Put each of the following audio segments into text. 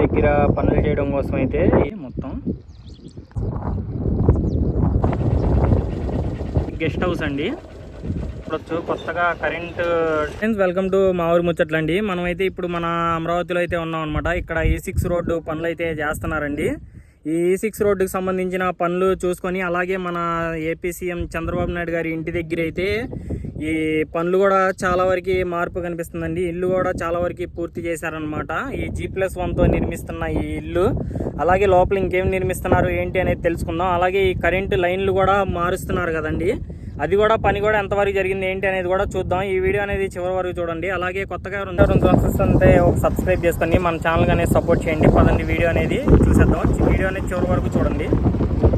దగ్గర పనులు చేయడం కోసం అయితే మొత్తం గెస్ట్ హౌస్ అండి. ఇప్పుడు కొత్తగా కరెంట్ ఫ్రెండ్స్ వెల్కమ్ టు మా ఊరి ముచ్చట్లండి. మనమైతే ఇప్పుడు మన అమరావతిలో అయితే ఉన్నాం అనమాట ఇక్కడ ఈ సిక్స్ రోడ్డు పనులు అయితే చేస్తున్నారండి. ఈ e సిక్స్ రోడ్డుకు సంబంధించిన పనులు చూసుకొని అలాగే మన ఏపీ సీఎం చంద్రబాబు నాయుడు గారి ఇంటి దగ్గర అయితే ఈ పనులు కూడా చాలా వరకు మార్పు కనిపిస్తుందండి. ఇల్లు కూడా చాలా వరకు పూర్తి చేశారనమాట ఈ జీ ప్లస్ వన్తో నిర్మిస్తున్న ఈ ఇల్లు అలాగే లోపల ఇంకేం నిర్మిస్తున్నారు ఏంటి అనేది తెలుసుకుందాం. అలాగే ఈ కరెంటు లైన్లు కూడా మారుస్తున్నారు కదండి. అది కూడా పని కూడా ఎంతవరకు జరిగింది ఏంటి అనేది కూడా చూద్దాం. ఈ వీడియో అనేది చివరి వరకు చూడండి. అలాగే కొత్తగా చూస్తుంటే ఒక సబ్స్క్రైబ్ చేసుకొని మన ఛానల్ అనేది సపోర్ట్ చేయండి. పదండి వీడియో అనేది చూసేద్దాం. వీడియో అనేది చివరి వరకు చూడండి.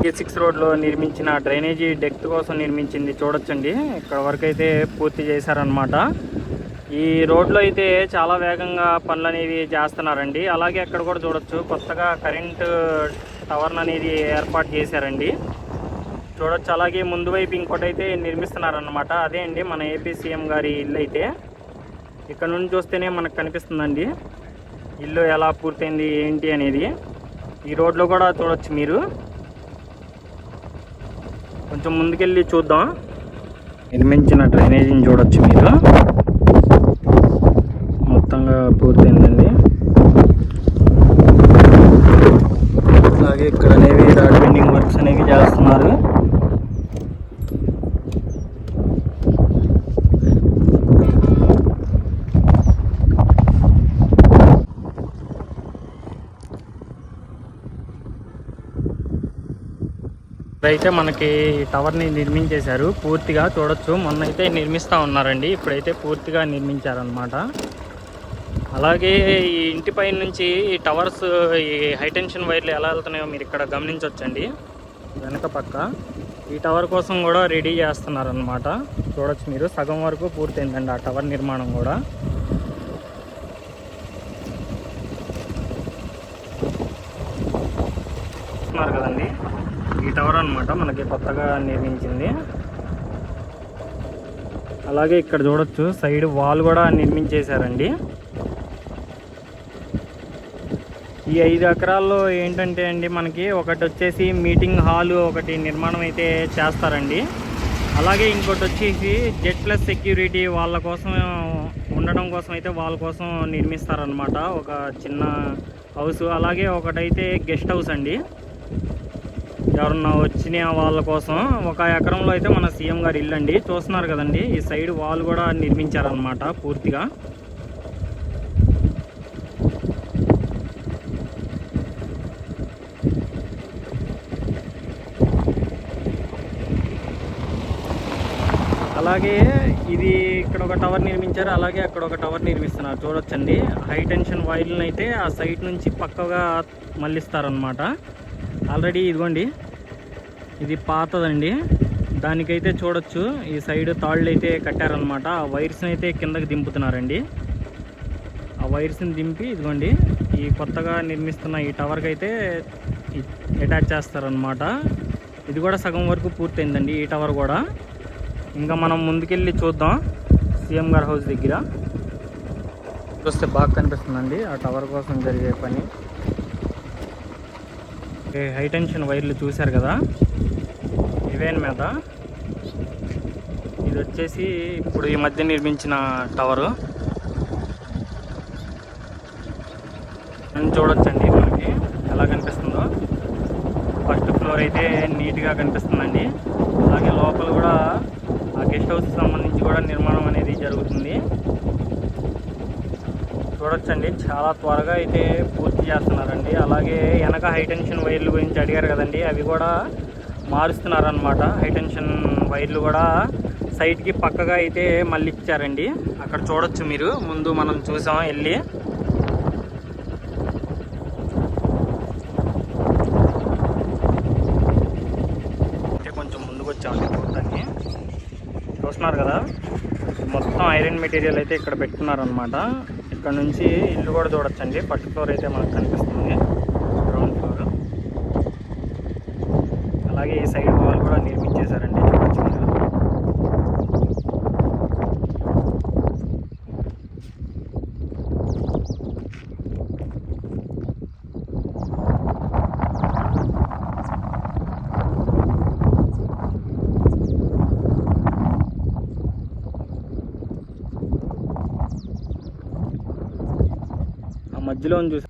ఏ సిక్స్ రోడ్లో నిర్మించిన డ్రైనేజీ డెక్త్ కోసం నిర్మించింది చూడొచ్చండి. ఇక్కడ వరకు అయితే పూర్తి చేశారనమాట ఈ రోడ్లో అయితే చాలా వేగంగా పనులు అనేవి చేస్తున్నారండి. అలాగే అక్కడ కూడా చూడొచ్చు కొత్తగా కరెంటు టవర్ అనేది ఏర్పాటు చేశారండి. చూడొచ్చు. అలాగే ముందు వైపు ఇంకోటి అయితే నిర్మిస్తున్నారనమాట అదే అండి మన ఏపీ సీఎం గారి ఇల్లు అయితే. ఇక్కడ నుండి చూస్తేనే మనకు కనిపిస్తుందండి. ఇల్లు ఎలా పూర్తయింది ఏంటి అనేది. ఈ రోడ్లో కూడా చూడొచ్చు మీరు. కొంచెం ముందుకెళ్ళి చూద్దాం. నిర్మించిన డ్రైనేజీని చూడొచ్చు మీరు. మొత్తంగా పూర్తయిందండి. అలాగే ఇక్కడ అనేవి రాడ్ బెండింగ్ వర్క్స్ అనేవి చేస్తున్నారు. ఇప్పుడైతే మనకి టవర్ని నిర్మించేశారు. పూర్తిగా చూడొచ్చు. మొన్న అయితే నిర్మిస్తూ ఉన్నారండి. ఇప్పుడైతే పూర్తిగా నిర్మించారనమాట అలాగే ఈ ఇంటిపై నుంచి ఈ టవర్స్ ఈ హైటెన్షన్ వైర్లు ఎలా వెళ్తున్నాయో మీరు ఇక్కడ గమనించవచ్చండి వెనక పక్క ఈ టవర్ కోసం కూడా రెడీ చేస్తున్నారనమాట చూడొచ్చు మీరు. సగం వరకు పూర్తయిందండి ఆ టవర్ నిర్మాణం కూడా. కదండి. ఈ టవర్ అనమాట మనకి కొత్తగా నిర్మించింది. అలాగే ఇక్కడ చూడొచ్చు సైడ్ వాల్ కూడా నిర్మించేశారండి. ఈ ఐదు ఎకరాల్లో ఏంటంటే అండి మనకి ఒకటి వచ్చేసి మీటింగ్ హాల్ ఒకటి నిర్మాణం అయితే చేస్తారండి. అలాగే ఇంకోటి వచ్చేసి జెడ్ ప్లస్ సెక్యూరిటీ వాళ్ళ కోసం ఉండడం కోసం అయితే వాళ్ళ కోసం నిర్మిస్తారనమాట ఒక చిన్న హౌస్ అలాగే ఒకటైతే గెస్ట్ హౌస్ అండి. ఎవరన్నా వచ్చిన వాళ్ళ కోసం ఒక ఎకరంలో అయితే మన సీఎం గారు ఇల్లు అండి. చూస్తున్నారు కదండి ఈ సైడ్ వాల్ కూడా నిర్మించారనమాట పూర్తిగా. అలాగే ఇది ఇక్కడ ఒక టవర్ నిర్మించారు అలాగే అక్కడ ఒక టవర్ నిర్మిస్తున్నారు. చూడొచ్చండి. హై టెన్షన్ వైర్లను అయితే ఆ సైడ్ నుంచి పక్కగా మళ్ళిస్తారనమాట ఆల్రెడీ ఇదిగోండి. ఇది పాతదండి. దానికైతే చూడొచ్చు. ఈ సైడ్ తాళ్ళు అయితే కట్టారనమాట ఆ వైర్స్ని అయితే కిందకి దింపుతున్నారండి. ఆ వైర్స్ని దింపి ఇదిగోండి ఈ కొత్తగా నిర్మిస్తున్న ఈ టవర్కి అయితే అటాచ్ చేస్తారనమాట ఇది కూడా సగం వరకు పూర్తయిందండి ఈ టవర్ కూడా. ఇంకా మనం ముందుకెళ్ళి చూద్దాం సీఎం గారి హౌస్ దగ్గర. చూస్తే బాగా కనిపిస్తుందండి ఆ టవర్ కోసం జరిగే పని. హై టెన్షన్ వైర్లు చూశారు కదా? ఇవేన్ మీద. ఇది వచ్చేసి ఇప్పుడు ఈ మధ్య నిర్మించిన టవరు. చూడొచ్చండి మనకి ఎలా కనిపిస్తుందో. ఫస్ట్ ఫ్లోర్ అయితే నీట్గా కనిపిస్తుందండి. అలాగే లోపల కూడా ఆ గెస్ట్ హౌస్ సంబంధించి కూడా నిర్మాణం అనేది జరుగుతుంది. చూడొచ్చండి చాలా త్వరగా అయితే పూర్తి చేస్తున్నారండి. అలాగే వెనక హైటెన్షన్ వైర్లు గురించి అడిగారు కదండి. అవి కూడా మారుస్తున్నారనమాట హైటెన్షన్ వైర్లు కూడా సైట్కి పక్కగా అయితే మళ్ళీ ఇచ్చారండి. అక్కడ చూడొచ్చు మీరు. ముందు మనం చూసాం వెళ్ళి. కొంచెం ముందుకు వచ్చామండి చూడటానికి. చూస్తున్నారు కదా? మొత్తం ఐరన్ మెటీరియల్ అయితే ఇక్కడ పెట్టుకున్నారనమాట ఇక్కడ నుంచి ఇల్లు కూడా చూడొచ్చండి. ఫస్ట్ ఫ్లోర్ అయితే మనకు కనిపిస్తుంది. గ్రౌండ్ ఫ్లోర్ అలాగే ఈ సైడ్ వాల్ కూడా నిర్మించేశారండి చూడొచ్చు మీరు మధ్యలో చూసి.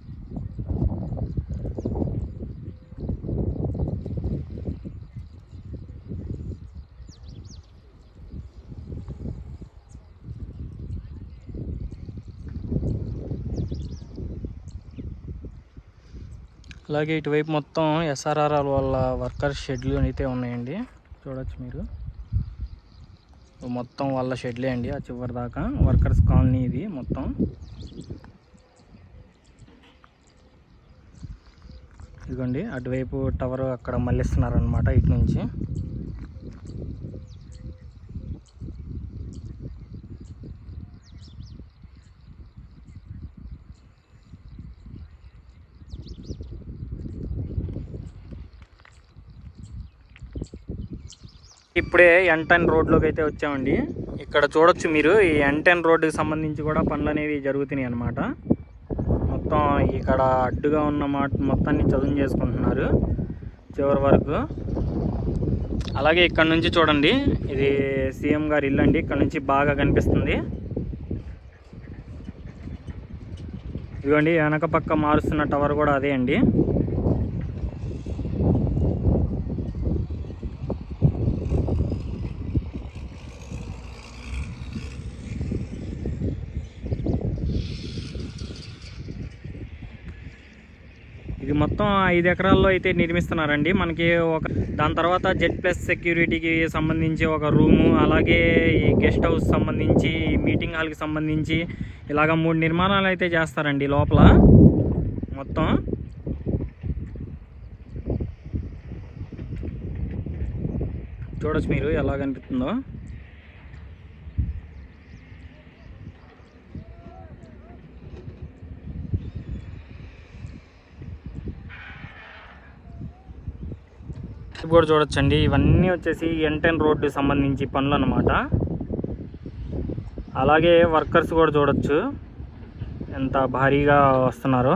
అలాగే ఇటువైపు మొత్తం ఎస్ఆర్ఆర్ఆర్ వాళ్ళ వర్కర్ షెడ్లు అయితే ఉన్నాయండి. చూడొచ్చు మీరు. మొత్తం వాళ్ళ షెడ్లే అండి ఆ చివరి దాకా. వర్కర్స్ కాలనీ ఇది మొత్తం. ఇదిగోండి అటువైపు టవర్ అక్కడ మళ్ళిస్తున్నారు అనమాట ఇటు నుంచి. ఇప్పుడే ఎన్టెన్ రోడ్లోకి అయితే వచ్చామండి. ఇక్కడ చూడొచ్చు మీరు ఈ ఎన్టెన్ రోడ్డుకి సంబంధించి కూడా పనులు అనేవి జరుగుతున్నాయి అన్నమాట మొత్తం ఇక్కడ అడ్డుగా ఉన్న మాట మొత్తాన్ని చదువు చేసుకుంటున్నారు చివరి వరకు. అలాగే ఇక్కడ నుంచి చూడండి ఇది సీఎం గారి ఇల్లు అండి. ఇక్కడ నుంచి బాగా కనిపిస్తుంది. ఇదిగోండి వెనక పక్క మారుస్తున్న టవర్ కూడా అదే అండి. ఇది మొత్తం ఐదు ఎకరాల్లో అయితే నిర్మిస్తున్నారండి. మనకి ఒక దాని తర్వాత జెడ్ ప్లస్ సెక్యూరిటీకి సంబంధించి ఒక రూము అలాగే ఈ గెస్ట్ హౌస్ సంబంధించి మీటింగ్ హాల్కి సంబంధించి ఇలాగ మూడు నిర్మాణాలు అయితే చేస్తారండి లోపల. మొత్తం చూడొచ్చు మీరు ఎలా కనిపిస్తుందో ఇది కూడా చూడొచ్చండి. ఇవన్నీ వచ్చేసి ఎంటెన్ రోడ్డు సంబంధించి పనులు అనమాట అలాగే వర్కర్స్ కూడా చూడొచ్చు. ఎంత భారీగా వస్తున్నారో.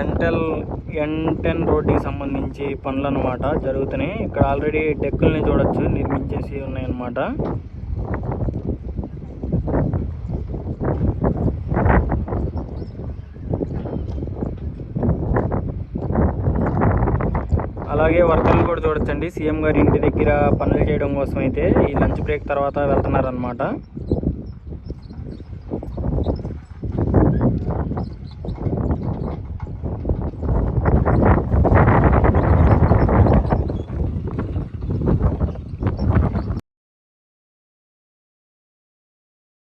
ఎంటెల్ ఎంటెన్ రోడ్డుకి సంబంధించి పనులు అనమాట జరుగుతున్నాయి. ఇక్కడ ఆల్రెడీ డెక్కుల్ని చూడొచ్చు. నిర్మించేసి ఉన్నాయన్నమాట. అలాగే వర్కర్లు కూడా చూడొచ్చండి. సీఎం గారి ఇంటి దగ్గర పనులు చేయడం కోసం అయితే ఈ లంచ్ బ్రేక్ తర్వాత వెళ్తున్నారనమాట